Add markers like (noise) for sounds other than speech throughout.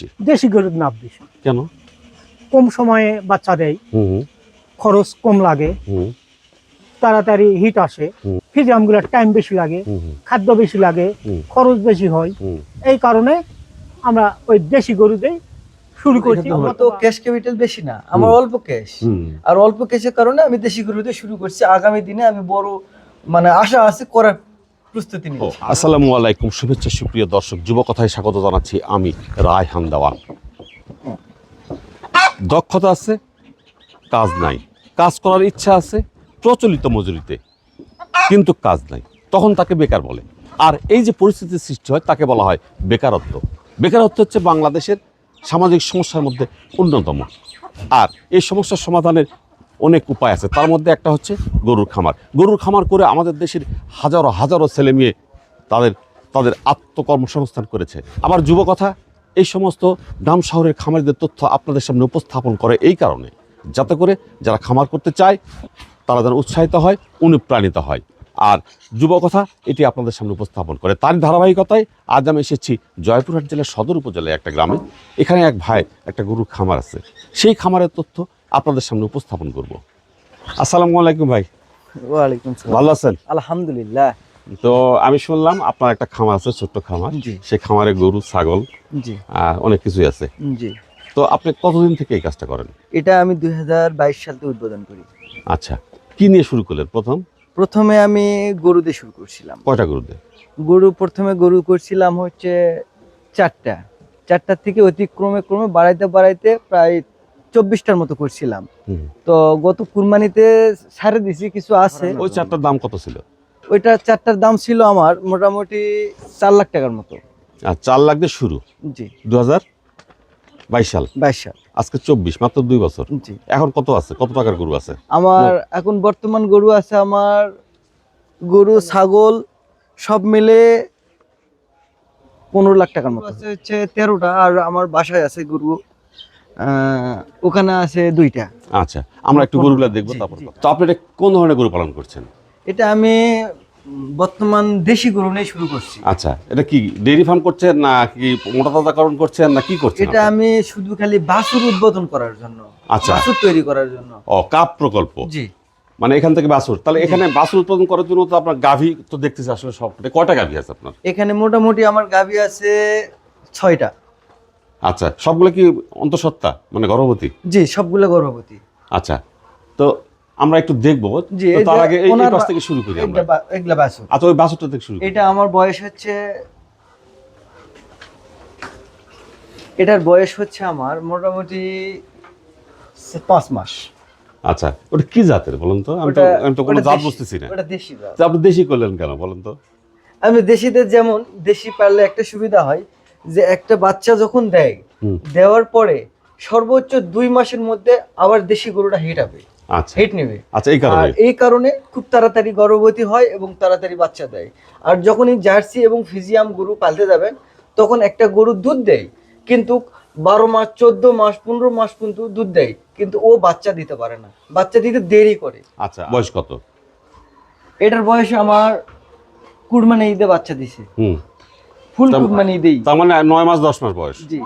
বেশি? দেশি গরুর নাভ বেশি। কেন? কম সময়ে বাচ্চা দেয় খরচ কম লাগে তাড়াতাড়ি হিট আসে হুম। ফিজামগুলোর টাইম বেশি লাগে খাদ্য বেশি লাগে খরচ বেশি হয়। এই কারণে আমরা ওই দেশি গরুতেই শুরু করছি। আমার তো ক্যাশ ক্যাপিটাল বেশি না আমার অল্প ক্যাশ আর অল্প ক্যাশের কারণে আমি দেশি গরুতে শুরু করছি। আগামী দিনে আমি বড় মানে আশা আছে করার প্রস্তুতি নিচ্ছি। আসসালামু আলাইকুম শুভেচ্ছা সুপ্রিয় দর্শক যুবকথায় স্বাগত জানাচ্ছি আমি রায়হান দেওয়ান দক্ষতা আছে কাজ নাই। কাজ করার ইচ্ছা আছে প্রচলিত মজুরিতে কিন্তু কাজ নাই। তখন তাকে বেকার বলে। আর এই যে পরিস্থিতির সৃষ্টি হয় তাকে বলা হয় বেকারত্ব। বেকারত্ব হচ্ছে বাংলাদেশের সামাজিক সমস্যার মধ্যে অন্যতম। আর এই সমস্যার সমাধানের অনেক উপায় আছে। তার মধ্যে একটা হচ্ছে গরুর খামার। গরুর খামার করে আমাদের দেশের হাজারো হাজারো ছেলে মেয়ে তাদের তাদের আত্মকর্মসংস্থান করেছে। আবার যুবকথা এই সমস্ত গ্রাম শহরের খামারিদের তথ্য আপনাদের সামনে উপস্থাপন করে এই কারণে। যাতে করে যারা খামার করতে চায়, তারা যেন উৎসাহিত হয়, অনুপ্রাণিত হয়। আর যুবকথা এটি আপনাদের সামনে উপস্থাপন করে। তার ধারাবাহিকতায় আজ আমি এসেছি জয়পুরহাট জেলার সদর উপজেলায় একটা গ্রামে। এখানে এক ভাই একটা গরুর খামার আছে। সেই খামারের তথ্য আপনাদের সামনে উপস্থাপন করব। আসসালামু আলাইকুম ভাই। ওয়ালাইকুম ভালো আছেন? আলহামদুলিল্লাহ। তো আমি শুনলাম আপনার একটা খামার আছে ছোট্ট খামার। জি। সেই খামারে গরু ছাগল জি। আহ, অনেক কিছুই আছে। জি। তো আপনি কতদিন থেকে এই কাজটা করেন? এটা আমি দুই সাল থেকে উদ্বোধন করি। আচ্ছা কি নিয়ে শুরু করলেন প্রথম? প্রথমে আমি গরু দিয়ে শুরু করছিলাম। কয়টা গরুতে গরু প্রথমে গরু করছিলাম হচ্ছে চারটা। চারটার থেকে অতিক্রমে ক্রমে বাড়াইতে বাড়াইতে প্রায় চব্বিশটার মতো করছিলাম। তো গত কুরবানিতে ছাড়ে দিছি কিছু আছে। ওই চারটার দাম কত ছিল? ওইটা চারটার দাম ছিল আমার মোটামুটি চার লাখ টাকার মতো। আর চার লাখ দিয়ে শুরু? জি। দু হাজার বাইশ সাল। বাইশ সাল। আজকে চব্বিশ মাত্র দুই বছর। জি। এখন কত আছে? কত টাকার গরু আছে? আমার এখন বর্তমান গরু আছে আমার গরু ছাগল সব মিলে পনেরো লাখ টাকার মতো। আছে হচ্ছে তেরোটা আর আমার বাসায় আছে গরু ওখানে আছে দুইটা। আচ্ছা আমরা একটু গরুগুলো দেখব তারপর তো আপনি এটা কোন ধরনের গরু পালন করছেন? এটা আমি বর্তমান দেশি গরু নিয়ে শুরু করছি। আচ্ছা এটা কি ডেইরি ফার্ম করছেন না কি মোটা তাজাকরণ করছেন না কি করছেন এটা আমি শুধু খালি বাছুর উদ্বোধন করার জন্য আচ্ছা। বাছুর তৈরি করার জন্য। ও কাপ প্রকল্প? জি। মানে এখান থেকে বাছুর তাহলে এখানে বাছুর উৎপাদন করার জন্য তো আপনার গাভী তো দেখতেছি আসলে সব কয়টা গাভী আছে আপনার? এখানে মোটামুটি আমার গাভী আছে ছয়টা। আচ্ছা সবগুলো কি অন্তঃসত্ত্বা? মানে গর্ভবতী? জি সবগুলো গর্ভবতী। আচ্ছা তো আমরা একটু দেখব জি, তার যে আগে এই পাশ থেকে শুরু করি আমরা। এগুলা বা- এগুলা বাছুর। আচ্ছা ওই বাছুরটা থেকে শুরু এটা আমার বয়স হচ্ছে এটার বয়স হচ্ছে আমার মোটামুটি পাঁচ মাস। আচ্ছা ওটা কি জাতের বলুন তো? আমি তো আমি তো কোনো জাত বুঝতেছি না। ওটা দেশি জাত। আপনি দেশি করলেন কেন বলুন তো? আমি দেশিদের যেমন দেশি পারলে একটা সুবিধা হয় যে একটা বাচ্চা যখন দেয় দেওয়ার পরে সর্বোচ্চ দুই মাসের মধ্যে আবার দেশি গরুটা হিট হবে। আচ্ছা। হিট নেবে। আচ্ছা এই কারণে? এই কারণে খুব তাড়াতাড়ি গর্ভবতী হয় এবং তাড়াতাড়ি বাচ্চা দেয়। আর যখনই জার্সি এবং ফিজিয়াম গরু পালতে যাবেন তখন একটা গরু দুধ দেয় কিন্তু বারো মাস চোদ্দ মাস পনেরো মাস পর্যন্ত দুধ দেয় কিন্তু ও বাচ্চা দিতে পারে না। বাচ্চা দিতে দেরি করে। আচ্ছা বয়স কত? এটার বয়সে আমার কুরবানি ঈদে বাচ্চা দিছে। হুম। ফুল কুরবানি ঈদেই তার মানে নয় মাস দশ মাস বয়স? জি।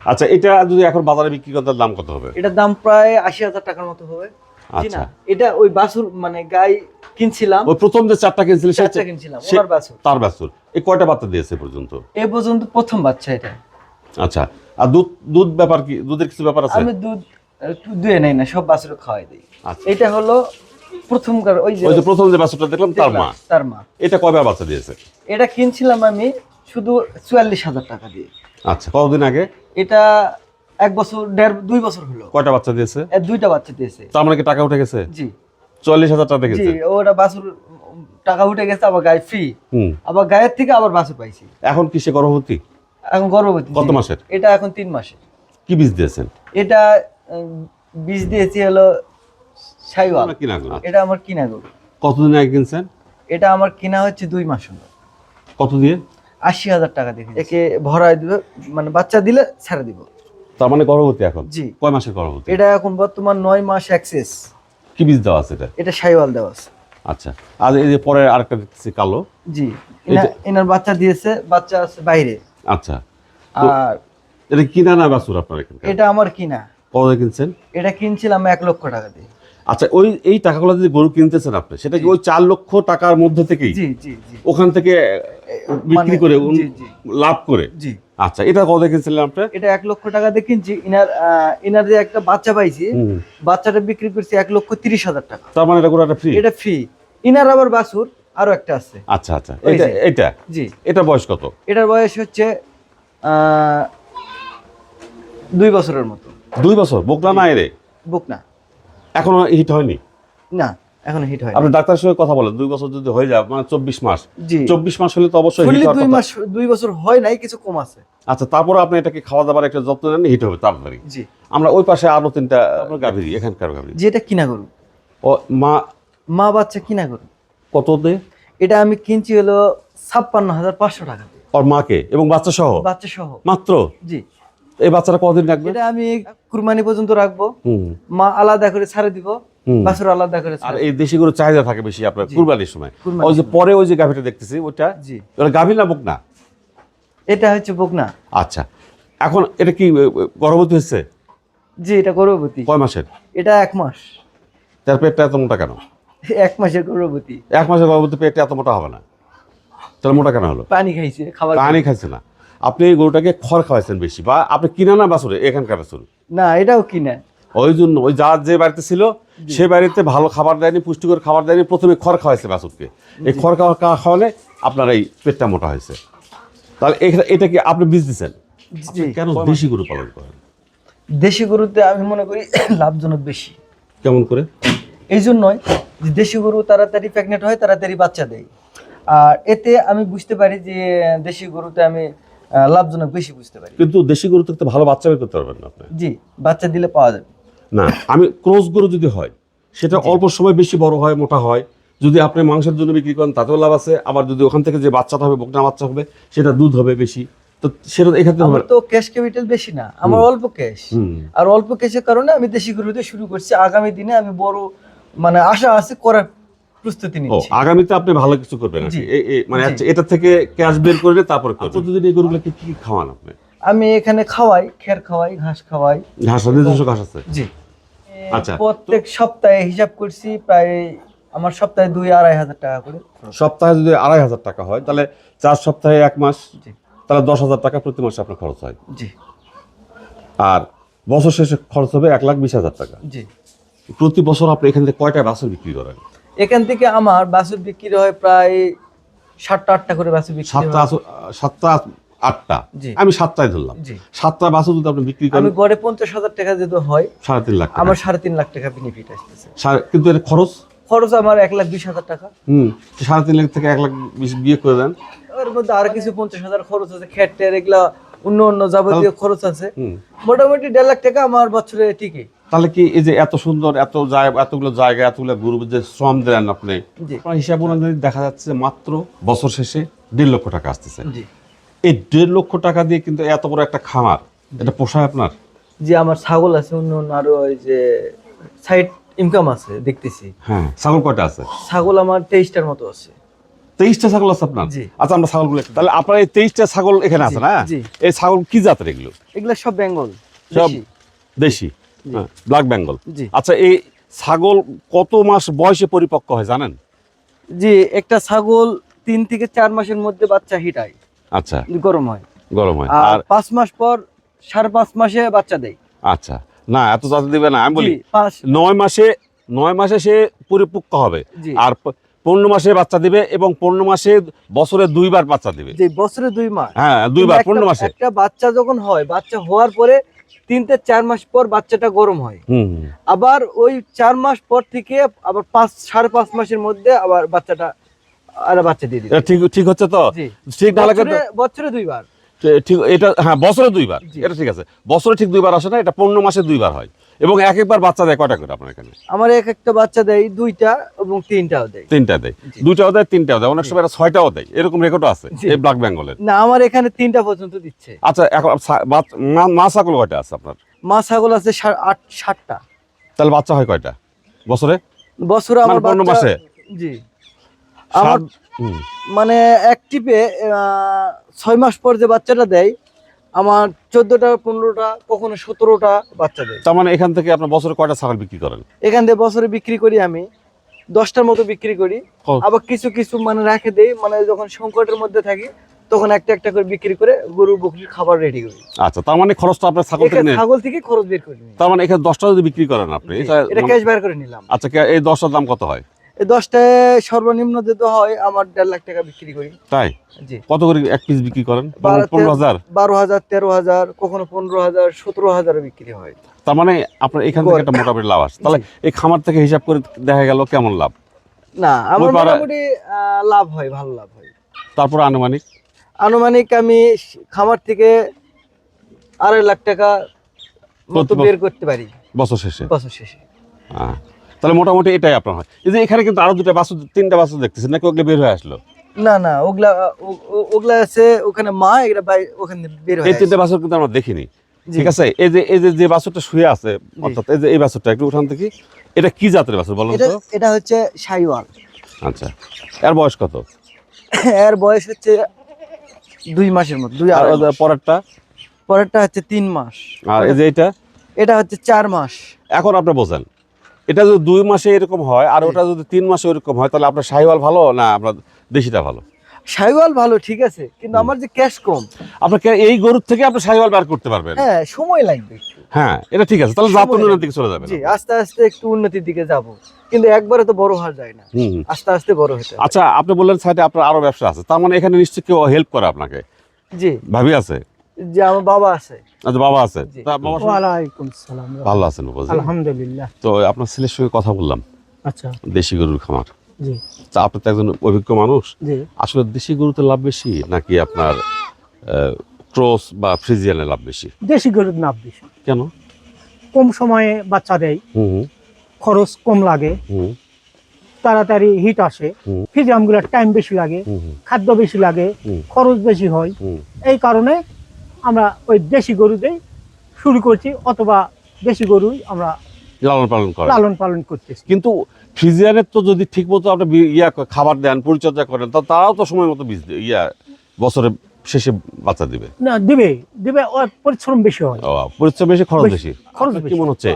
আচ্ছা এটা যদি এখন বাজারে বিক্রি করতে দাম কত হবে? এটার দাম প্রায় আশি হাজার টাকার মতো হবে। আচ্ছা। এটা ওই বাছুর মানে গাই কিনছিলাম। ওই প্রথম যে চারটা কিনছিল সে চারটা কিনছিলাম ওনার বাছুর। তার বাছুর। এই কয়টা বাচ্চা দিয়েছে পর্যন্ত? এ পর্যন্ত প্রথম বাচ্চা এটা। আচ্ছা। আর দুধ দুধ ব্যাপার কি? দুধের কিছু ব্যাপার আছে? আমি দুধ দুয়ে নেই না সব বাছুর খাওয়াই দিই। আচ্ছা। এটা হলো প্রথম কার- ওই যে ওই যে প্রথম যে বাছুরটা দেখলাম তার মা। তার মা। এটা কয়বার বাচ্চা দিয়েছে? এটা কিনছিলাম আমি শুধু চুয়াল্লিশ হাজার টাকা দিয়ে। আচ্ছা কতদিন আগে? এটা এক বছর দেড় দুই বছর হলো। কয়টা বাচ্চা দিয়েছে? দুইটা বাচ্চা দিয়েছে। তার মানে কি টাকা উঠে গেছে? জি। চল্লিশ হাজার টাকা জি গেছে ওটা বাছুর টাকা উঠে গেছে আবার গায়ে ফ্রি হুম। আবার গায়ের থেকে আবার বাছুর পাইছি। এখন কি সে গর্ভবতী? এখন গর্ভবতী কত মাসের? এটা এখন তিন মাসে। কি বীজ দিয়েছেন? এটা বীজ দিয়েছি হলো সাইওয়াল। এটা আমার কিনা গরু। কতদিন আগে কিনছেন? এটা আমার কিনা হচ্ছে দুই মাস হলো। কত দিয়ে? আশি হাজার টাকা দেখে একে ভরায় দিবে মানে বাচ্চা দিলে ছেড়ে দিব। তার মানে গর্ভবতী এখন? জি। কয় মাসের গর্ভবতী? এটা এখন বর্তমান নয় মাস অ্যাক্সেস। কি বীজ দেওয়া আছে এটা? এটা সাইওয়াল দেওয়া আছে। আচ্ছা। আর এই যে পরে আরেকটা দেখতেছি কালো। জি। এনা- এনার বাচ্চা দিয়েছে বাচ্চা আছে বাইরে। আচ্ছা। আর এটা কিনা না বাছুর আপনার এখানকার? এটা আমার কিনা। কত কিনছেন? এটা কিনছিলাম এক লক্ষ টাকা দিয়ে। আচ্ছা ওই এই টাকাগুলো যদি গরু কিনতেছেন আপনি সেটা কি ওই চার লক্ষ টাকার মধ্যে থেকেই? ওখান থেকে বিক্রি মানে- করে। লাভ করে? আচ্ছা এটা কত দিয়ে কিনছিলেন আপনি? এটা এক লক্ষ টাকা দিয়ে কিনছি ইনার ইনার যে একটা বাচ্চা পাইছি বাচ্চাটা বিক্রি করছি এক লক্ষ তিরিশ হাজার টাকা। তার মানে এটা গরুটা ফ্রি এটা ফ্রি ইনার আবার বাছুর আরও একটা আছে। আচ্ছা আচ্ছা। এটা এটা? জি। এটা বয়স কত? এটার বয়স হচ্ছে দুই বছরের মতো। দুই বছর? বোকলা না এরে বুক না। এখনও হিট হয়নি? না এখন হিট হয় আপনি ডাক্তারের সঙ্গে কথা বলেন দুই বছর যদি হয়ে যায় মানে চব্বিশ মাস। চব্বিশ মাস হলে তো অবশ্যই দুই মাস দুই বছর হয় নাই কিছু কম আছে। আচ্ছা তারপরে আপনি এটাকে খাওয়া দাবার একটা যত্ন নেন হিট হবে তাড়াতাড়ি। জি। আমরা ওই পাশে আরও তিনটা গাভীরি এখানকার গাভীরি। এটা কিনা গরু। ও মা। মা বাচ্চা কিনা গরু। কত দে? এটা আমি কিনছি হলো ছাপ্পান্ন হাজার পাঁচশো টাকা। ওর মাকে এবং বাচ্চা সহ বাচ্চা সহ মাত্র? জি। এই বাচ্চাটা কদিন রাখবে? এটা আমি কুরবানি পর্যন্ত রাখব। মা আলাদা করে ছাড়ে দিব। বাছুর আলাদা করে আর এই দেশি চাহিদা থাকে বেশি আপনার। কুরবানির সময়। ওই যে পরে ওই যে গাভীটা দেখতেছি ওটা জি। ওটা গাভী না বুক না এটা হচ্ছে বকনা। আচ্ছা। এখন এটা কি গর্ভবতী হচ্ছে জি এটা গর্ভবতী। কয় মাসের? এটা এক মাস। তার পেটটা এত মোটা কেন? এক মাসের গর্ভবতী। এক মাসের গর্ভবতী পেটটা এত মোটা হবে না। তাহলে মোটা কেন হলো? পানি খাইছে খাবার পানি খাইছে না। আপনি এই গরুটাকে খড় খাওয়াইছেন বেশি বা আপনি কিনা না বাছুরে এখানকার বাছুর? না এটাও কিনা। ওই জন্য ওই যার যে বাড়িতে ছিল সে বাড়িতে ভালো খাবার দেয়নি পুষ্টিকর খাবার দেয়নি প্রথমে খড় খাওয়াইছে বাছুরকে। এই খড় খাওয়া খাওয়া খাওয়ালে আপনার এই পেটটা মোটা হয়েছে। তাহলে এটা কি আপনি বীজ দিচ্ছেন কেন দেশি গরু পালন করেন? দেশি গরুতে আমি মনে করি (coughs) লাভজনক বেশি। কেমন করে? এই জন্যই যে দেশি গরু তাড়াতাড়ি প্রেগনেন্ট হয় তাড়াতাড়ি বাচ্চা দেয়। আর এতে আমি বুঝতে পারি যে দেশি গরুতে আমি লাভজনক বেশি বুঝতে পারি। কিন্তু দেশি গরু থেকে ভালো বাচ্চা বের করতে পারবেন না আপনি। জি বাচ্চা দিলে পাওয়া যাবে। না আমি ক্রস গরু যদি হয় সেটা অল্প সময় বেশি বড় হয় মোটা হয় যদি আপনি মাংসের জন্য বিক্রি করেন তাতেও লাভ আছে আবার যদি ওখান থেকে যে বাচ্চাটা হবে বকনা বাচ্চা হবে সেটা দুধ হবে বেশি তো সেটা এক্ষেত্রে হবে আমার তো ক্যাশ ক্যাপিটাল বেশি না আমার অল্প ক্যাশ আর অল্প ক্যাশের কারণে আমি দেশি গরুতে শুরু করছি আগামী দিনে আমি বড় মানে আশা আছে করার প্রস্তুতি নিচ্ছি। আগামীতে আপনি ভালো কিছু করবেন মানে। আচ্ছা, এটা থেকে ক্যাশ বের করে তারপরে প্রতিদিন এই গরুগুলোকে কি কি খাওয়ান আপনি? আমি এখানে খাওয়াই খের খাওয়াই ঘাস খাওয়াই। ঘাস নিজস্ব ঘাস আছে? জি। আচ্ছা। প্রত্যেক সপ্তাহে হিসাব করছি প্রায় আমার সপ্তাহে দুই আড়াই হাজার টাকা করে। সপ্তাহে যদি আড়াই হাজার টাকা হয় তাহলে চার সপ্তাহে এক মাস তাহলে দশ হাজার টাকা প্রতি মাসে আপনার খরচ হয়। জি। আর বছর শেষে খরচ হবে এক লাখ বিশ হাজার টাকা। জি। প্রতি বছর আপনি এখান থেকে কয়টা বাছুর বিক্রি করেন? এখান থেকে আমার বাছুর বিক্রি হয় প্রায় সাতটা আটটা করে বাছুর বিক্রি সাতটা সাতটা আটটা। আমি সাতটায় ধরলাম। সাতটা বাছুর যদি আপনি বিক্রি আমি করেন গড়ে পঞ্চাশ হাজার টাকা যদি হয় সাড়ে তিন লাখ আমার সাড়ে তিন লাখ টাকা বেনিফিট আসতেছে। কিন্তু এর খরচ? খরচ আমার এক লাখ বিশ হাজার টাকা। হুম সাড়ে তিন লাখ থেকে এক লাখ বিশ বিয়ে করে দেন। ওর মধ্যে আর কিছু পঞ্চাশ হাজার খরচ আছে খেট টের এগুলা অন্য অন্য যাবতীয় খরচ আছে। মোটামুটি দেড় লাখ টাকা আমার বছরে ঠিকই তাহলে কি এই যে এত সুন্দর এত জায়গা এতগুলো জায়গা এতগুলো গরু যে শ্রম দেন আপনি আপনার হিসাব অনুযায়ী দেখা যাচ্ছে মাত্র বছর শেষে দেড় লক্ষ টাকা আসতেছে। এই দেড় লক্ষ টাকা দিয়ে কিন্তু এত বড় একটা খামার এটা পোষায় আপনার? যে আমার ছাগল আছে অন্য অন্য আরও ওই যে সাইড ইনকাম আছে দেখতেছি। হ্যাঁ ছাগল কয়টা আছে? ছাগল আমার তেইশটার মতো আছে। তেইশটা ছাগল আছে আপনার। আচ্ছা আমরা ছাগলগুলো তাহলে আপনার এই তেইশটা ছাগল এখানে আছে না? এই ছাগল কি জাতের এগুলো? এগুলো সব বেঙ্গল সব দেশি। ব্ল্যাক বেঙ্গল। আচ্ছা এই ছাগল কত মাস বয়সে পরিপক্ক হয় জানেন? জি একটা ছাগল তিন থেকে চার মাসের মধ্যে বাচ্চা হিটায় আচ্ছা। গরম হয়। গরম হয়। আর পাঁচ মাস পর সাড়ে পাঁচ মাসে বাচ্চা দেয়। আচ্ছা। না এত জাতি দিবে না আমি বলি নয় মাসে নয় মাসে সে পরিপক্ক হবে। আর পনেরো মাসে বাচ্চা দিবে এবং পনেরো মাসে বছরে দুইবার বাচ্চা দিবে। বছরে দুই মাস। হ্যাঁ দুইবার পনেরো মাসে। একটা বাচ্চা যখন হয় বাচ্চা হওয়ার পরে তিন থেকে চার মাস পর বাচ্চাটা গরম হয়। আবার ওই চার মাস পর থেকে আবার পাঁচ সাড়ে পাঁচ মাসের মধ্যে আবার বাচ্চাটা আর বাচ্চা দিয়ে দিবে। ঠিক ঠিক হচ্ছে তো? ঠিক না বছরে দুইবার। ঠিক এটা হ্যাঁ বছরে দুইবার। এটা ঠিক আছে। বছরে ঠিক দুইবার আসে না এটা পনেরো মাসে দুইবার হয়। এবং এক একবার বাচ্চা দেয় কটা করে আপনার এখানে? আমার এক একটা বাচ্চা দেয় দুইটা এবং তিনটাও দেয়। তিনটা দেয়। জি। দুইটাও দেয় তিনটাও দেয়। অনেক সময় এটা ছয়টাও দেয়। এরকম রেকর্ডও আছে। এই ব্ল্যাক বেঙ্গলের না আমার এখানে তিনটা পর্যন্ত দিচ্ছে। আচ্ছা এখন মা- ছাগল কয়টা আছে আপনার? মা ছাগল আছে আট ষাটটা তাহলে বাচ্চা হয় কয়টা? বছরে? বছরে আমার মানে পনেরো মাসে? জি। আমার মানে এক টিপে ছয় মাস পর যে বাচ্চাটা দেয় আমার চোদ্দটা পনেরোটা কখনো সতেরোটা বাচ্চা দেয়। তার মানে এখান থেকে আপনার বছরে কয়টা ছাগল বিক্রি করেন? এখান থেকে বছরে বিক্রি করি আমি দশটার মতো বিক্রি করি। আবার কিছু কিছু মানে রেখে দেই মানে যখন সংকটের মধ্যে থাকি তখন একটা একটা করে বিক্রি করে গরু বকরির খাবার রেডি করি। আচ্ছা তার মানে খরচটা আপনার ছাগল থেকে ছাগল থেকে খরচ বের করে তার মানে এখানে দশটা যদি বিক্রি করেন আপনি এটা ক্যাশ বের করে নিলাম। আচ্ছা এই দশটার দাম কত হয়? এই দশটায় সর্বনিম্ন দিতে হয় আমার দেড় লাখ টাকা বিক্রি করি। তাই? জি। কত করে এক পিস বিক্রি করেন? পনেরো হাজার? বারো হাজার তেরো হাজার কখনো পনেরো হাজার সতেরো হাজারও বিক্রি হয়। তার মানে আপনার এখান থেকে একটা মোটামুটি লাভ আসে তাহলে এই খামার থেকে হিসাব করে দেখা গেল কেমন লাভ? না আমার মোটামুটি লাভ হয় ভালো লাভ হয়। তারপরে আনুমানিক? আনুমানিক আমি খামার থেকে আড়াই লাখ টাকা মতো বের করতে পারি। বছর শেষে? বছর শেষে। হ্যাঁ। তাহলে মোটামুটি এটাই আপনার হয়। এই যে এখানে কিন্তু আরও দুটো বাসু তিনটা বাসু দেখতেছেন নাকি ওগুলো বের হয়ে আসলো? না না ওগুলা ওগুলা আছে ওখানে মা বাই- ওখানে বের এই তিনটা বাছুর কিন্তু আমরা দেখিনি। ঠিক আছে? এই যে এই যে যে বাছুরটা শুয়ে আছে অর্থাৎ এই যে এই বাছুরটা একটু উঠান থেকে এটা কি জাতের বাছুর বলেন এটা তো? এটা হচ্ছে সাইওয়াল। আচ্ছা। এর বয়স কত? এর বয়স হচ্ছে দুই মাসের মতো দুই আর। পরেরটা? পরেরটা হচ্ছে তিন মাস। আর এই যে এটা এটা হচ্ছে চার মাস। এখন আপনি বোঝেন। এটা যদি দুই মাসে এরকম হয় আর ওটা যদি তিন মাসে এরকম হয় তাহলে আপনার শাহিওয়াল ভালো না আপনার দেশিটা ভালো? সাইওয়াল ভালো ঠিক আছে কিন্তু আমার যে ক্যাশ কম। আপনার এই গরুর থেকে আপনি শাহিওয়াল বার করতে পারবেন। হ্যাঁ সময় লাগবে হ্যাঁ এটা ঠিক আছে তাহলে জাত লাগবে। দিকে চলে যাবে জি আস্তে আস্তে একটু উন্নতির দিকে যাব কিন্তু একবারে তো বড় হওয়া যায় না। আস্তে আস্তে বড় হতে। আচ্ছা আপনি বললেন সাইডে আপনার আরও ব্যবসা আছে তার মানে এখানে নিশ্চয়ই কেউ হেল্প করে আপনাকে। জি। ভাবি আছে? যে আমার বাবা আছে। আচ্ছা বাবা আছে। ওয়ালাইকুম সালাম। ভালো আছেন আলহামদুলিল্লাহ। তো আপনার ছেলের সঙ্গে কথা বললাম। আচ্ছা। দেশি গরুর খামার। জি। তা আপনি তো একজন অভিজ্ঞ মানুষ। জি। আসলে দেশি গরুতে লাভ বেশি নাকি আপনার ক্রস বা ফ্রিজিয়ানে লাভ বেশি? দেশি গরুর নাপ বেশি। কেন? কম সময়ে বাচ্চা দেয়। খরচ কম লাগে। হুম। তাড়াতাড়ি হিট আসে। হুম। টাইম বেশি লাগে। খাদ্য বেশি লাগে। খরচ বেশি হয়। এই কারণে আমরা ওই দেশি গরুতেই শুরু করছি অথবা দেশি গরুই আমরা লালন পালন করে। লালন পালন করতেছি। কিন্তু ফ্রিজিয়ানের তো যদি ঠিক মতো আপনি ইয়া খাবার দেন পরিচর্যা করেন তা তারাও তো সময় মতো বীজ ইয়া বছরে শেষে বাচ্চা দিবে। না দিবে দিবে পরিশ্রম বেশি হয়। পরিশ্রম বেশি খরচ বেশি, খরচ কি। মনে হচ্ছে?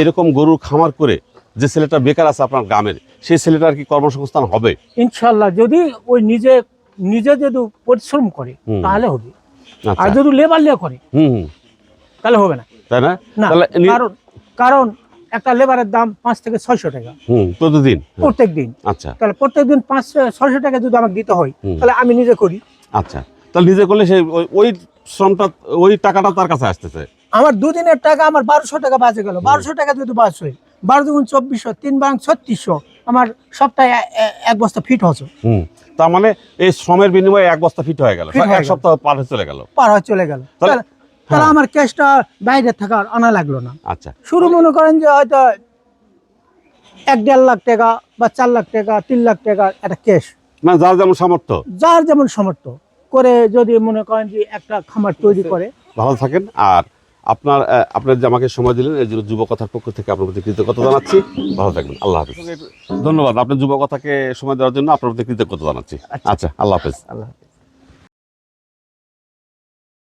এরকম গরুর খামার করে যে ছেলেটা বেকার আছে আপনার গ্রামের সেই ছেলেটার কি কর্মসংস্থান হবে? ইনশাল্লাহ যদি ওই নিজে নিজে যদি পরিশ্রম করে। তাহলে হবে। আর আচ্ছা যদি লেবার লিয়ে করে তাহলে হবে না। তাই না? না কারণ কারণ একটা লেবারের দাম পাঁচ থেকে ছয়শো টাকা। প্রতিদিন? হ্যাঁ, প্রত্যেক দিন। আচ্ছা। তাহলে প্রত্যেক দিন পাঁচ ছয়শো টাকা যদি আমাকে দিতে হয় তাহলে আমি নিজে করি। আচ্ছা। তাহলে নিজে করলে সেই ওই- ওই শ্রমটা ওই টাকাটা তার কাছে আসতেছে? আমার দুদিনের টাকা আমার বারোশো টাকা বাজে গেল। বারোশো টাকা যদি বাস হয় বারো দুগুণ চব্বিশশো তিন বাং ছত্রিশশো আমার সপ্তাহে এক বস্তা ফিট হচ্ছে হুম। তার মানে এই শ্রমের বিনিময়ে এক বস্তা ফিট হয়ে গেল। এক সপ্তাহ পার হয়ে চলে গেল। পার হয়ে চলে গেল। তাহলে- হ্যাঁ। আমার ক্যাশটা বাইরে থাকার আনা লাগল না। আচ্ছা। শুরু মনে করেন যে হয়তো এক দেড় লাখ টাকা বা চার লাখ টাকা তিন লাখ টাকা একটা ক্যাশ মানে যার যেমন সামর্থ্য। যার যেমন সামর্থ্য। করে যদি মনে করেন যে একটা খামার তৈরি করে। ভালো থাকেন। আর আপনার আপনার যে আমাকে সময় দিলেন এই জন্য যুবকথার পক্ষ থেকে আপনার প্রতি কৃতজ্ঞতা জানাচ্ছি। ভালো থাকবেন। আল্লাহ হাফিজ। ধন্যবাদ। আপনার যুবকথাকে সময় দেওয়ার জন্য আপনার প্রতি কৃতজ্ঞতা জানাচ্ছি। আচ্ছা আল্লাহ হাফিজ। আল্লাহ হাফেজ।